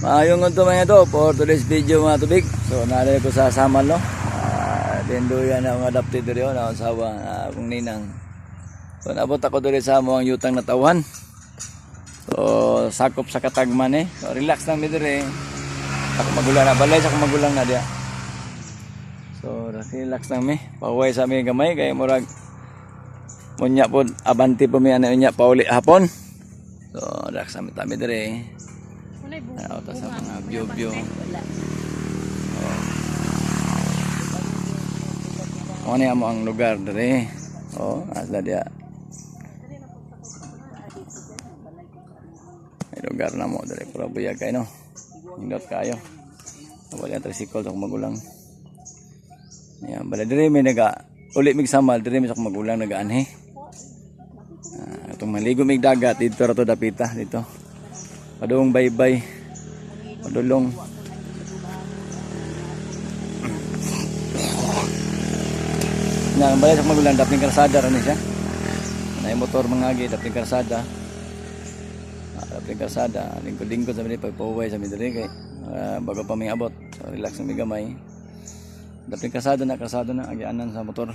Maayong ito mga ito for today's video mga tubig. So nalay ko sa Samal no. Uh, Dinduyan na adapted dito na akong sawa na akong ninang. So nabot ako dito sa ang yutang na tawhan. So sakop sa katagman eh. So relax lang mi dire. Ako magulang na balay sa magulang na dia. So relax lang mi. Paway sa mi gamay kay murag Munya po, abanti po may ano niya, pauli hapon. So, relax kami tami dire. Unay bunga. Ano to sa mga view-view. Ano niya mo ang lugar dire. Oh, asla dia. May lugar na mo dire. Pura buyag kayo no. Indot kayo. Wala yung tricycle sa magulang. Yan, bala dire may naga uli mig samal dire may sa magulang nagaanhe. Ah, itong maligo mig dagat dito ra to dapita dito. Padung baybay. Padulong. Na balay sa magulang daping karsada ra ni siya. Na motor mangagi daping karsada. Ah, daping karsada, lingkod-lingkod sa mi pagpauway sa mi diri kay ah, bago pa mi abot. So relax mi gamay. Daping karsada na karsada na agianan sa motor.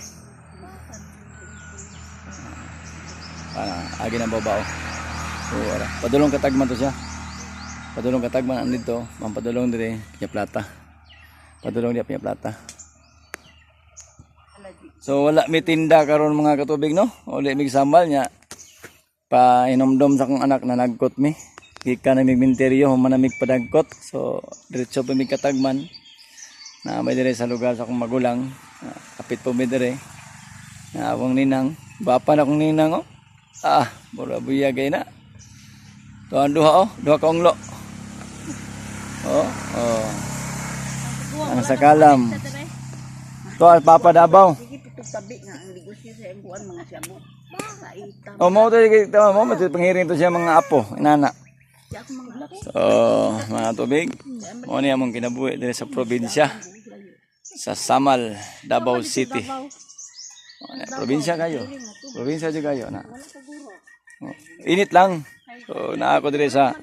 Ah, agi na babaw. So ara, padulong katagman to siya. Padulong katagman ang dito, mampadulong dire Pinya Plata. Padulong dia Pinya Plata. So wala mi tinda karon mga katubig no. Uli mig sambal nya. Pa inomdom sa akong anak na nagkot mi. Gika na mig minteryo human na mig padagkot. So diretso pa mig katagman. Na may dire sa lugar sa akong magulang. Ah, Kapit po mi dire. Na akong ninang, bapa na akong ninang oh. Ah, mura buya gay na. Tuhan duha oh, duha ka unglo. Oh, oh. Ang sakalam. To papa dabaw. Tabi nga ang negosyo sa imbuan mga siyamo. Oh, mo to kita mo mo pangiring to siya mga apo, inana. So, mga tubig. Mo ni among kinabuhi diri sa probinsya sa Samal, Davao City. Probinsya kayo. Probinsya jud kayo na. Oh, init lang. So, na ako diri sa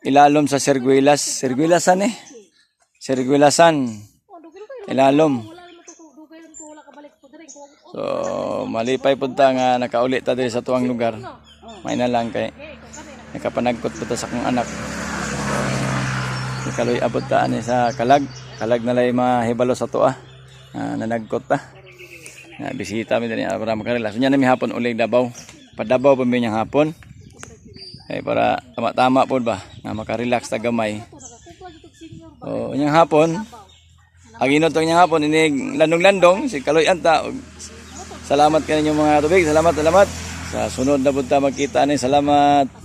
ilalom sa Serguilas. Serguilasan eh. Serguilasan. Ilalom. So, malipay punta nga nakauli ta diri sa tuwang lugar. May na lang kay nakapanagkot po ta sa kong anak. So, ikaloy abot ta ani sa kalag. Kalag na lay mahibalo sa tuwa. Ah, nanagkot ta. Na bisita mi dinhi para makarelax. Nya nami hapon ulig Davao. Padabaw pa mi hapon. Eh para tama-tama po ba na makarelax ta gamay. O nyang hapon ang inot niyang hapon inig landong-landong si Kaloy Anta. Salamat kaninyo mga tubig. Salamat, salamat. Sa sunod na punta magkita ni. Salamat.